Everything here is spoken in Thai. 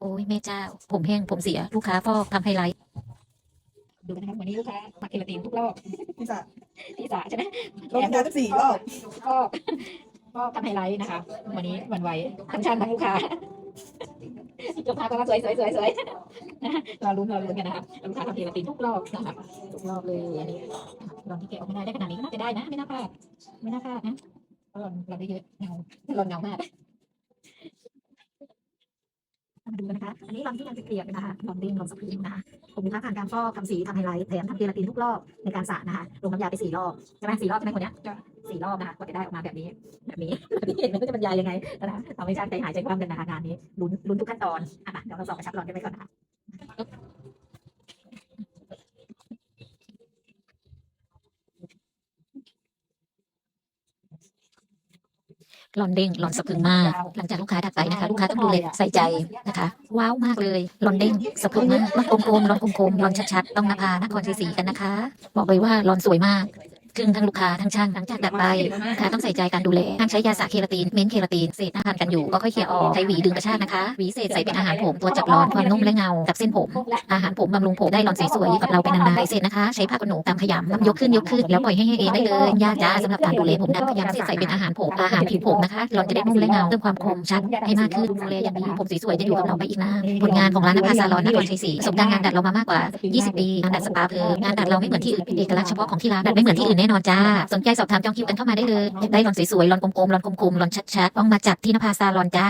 โอ้ยแม่เจ้า ผมแห้งผมเสียลูกค้าฟอกทำไฮไลท์ดูนะครับวันนี้ลูกค้ามาเคลาตินทุกรอบพี่จ๋าที่สาใช่ไหมลงการสี่รอบก็ก็ทำไฮไลท์นะคะ วันนี้วันไหวทั้งช่างทั้งลูกค้าลูกค้าก็มาสวยสวยสวยสวยนะรอลุ้นรอลุ้นกันนะคะลูกค้าทำเคลาตินทุกรอบนะคะทุกรอบเลยอันนี้ลองที่แกะออกมาได้ได้ขนาดนี้ก็น่าจะได้นะ ไม่น่าพลาดไม่น่าพลาดนะเพราะเราเราได้เยอะเงาเราเงามาก มาดูกั นะคะ อันนี้ลอนที่ยังเปียนะคะลอนดิ้งลอนสปริงนะคะผมมีทั้งผ่านการฟอกทำสีทำไฮไลท์แถมทำเจลาตินทุกรอบในการสระนะคะ ลงน้ำยาไปสี่รอบใช่ไหมสี่รอบใช่ไหมคนเนี้ยสี่รอบนะคะก็จะได้ออกมาแบบนี้ แบบนี้ที่เห็นมันก็จะบรรยายยังไงนะคะเราไม่ใช่างใจหายใจคว่ำกันนะคะงานนี้ลุ้นลุ้นทุกขั้นตอนอะเดี๋ยวเราสอบกระชับลอนกันไปก่อนนะคะ หลอนเด้งหลอนสะพรึงมาก หลังจากลูกค้าถัดไปนะคะ ลูกค้าต้องดูแลใส่ใจนะคะ ว้าวมากเลยหลอนเด้งสะพรึงมากหลอนกลมๆหลอนกลมๆหลอนชัดๆต้องนภานครชัยศรีกันนะคะ บอกเลยว่าหลอนสวยมาก ซึ่งทั้งลูกค้าทั้งช่างหลังจากดัดไปลูกค้าต้องใส่ใจการดูแลห้ามใช้ยาสระเคราตินเม้นเคราตินเศษหน้าพันกันอยู่ก็ค่อยเคลียร์ออกใช้หวีดึงกระชากนะคะหวีเศษใส่เป็นอาหารผมตัวจับร้อนความนุ่มและเงาจากเส้นผม อาหารผมบำรุงผมได้รอนสวยๆกับเราเป็นนานๆเสร็จนะคะ ใช้ผ้าขนหนูตามขยำยกขึ้นยกขึ้นแล้วปล่อยให้แห้งเองได้เลยยากจ้าสำหรับการดูแลผมดัดขยำเสร็จใส่เป็นอาหารผมอาหารผิวผมนะคะรอนจะได้นุ่มและเงาเพิ่มความคมชัดให้มากขึ้นดูแลอย่างดีผมสวยๆจะอยู่กับเราไปอีกนานผลงานของร้านนภาซาลอนนครชัยศรีสบการณ์งานดัดเรามามากกว่า 20 ปีงานดัดสปาเพลิงงานดัดเราไม่เหมือนที่อื่นเป็นเอกลักษณ์เฉพาะของที่ร้านดัดไม่เหมือนที่อื่นแน่นอนจ้า สนใจสอบถามจองคิวกันเข้ามาได้เลยได้หลอนสวยๆหลอนกลมๆหลอนคมๆหลอนชัดๆต้องมาจัดที่นภาซาลอนจ้า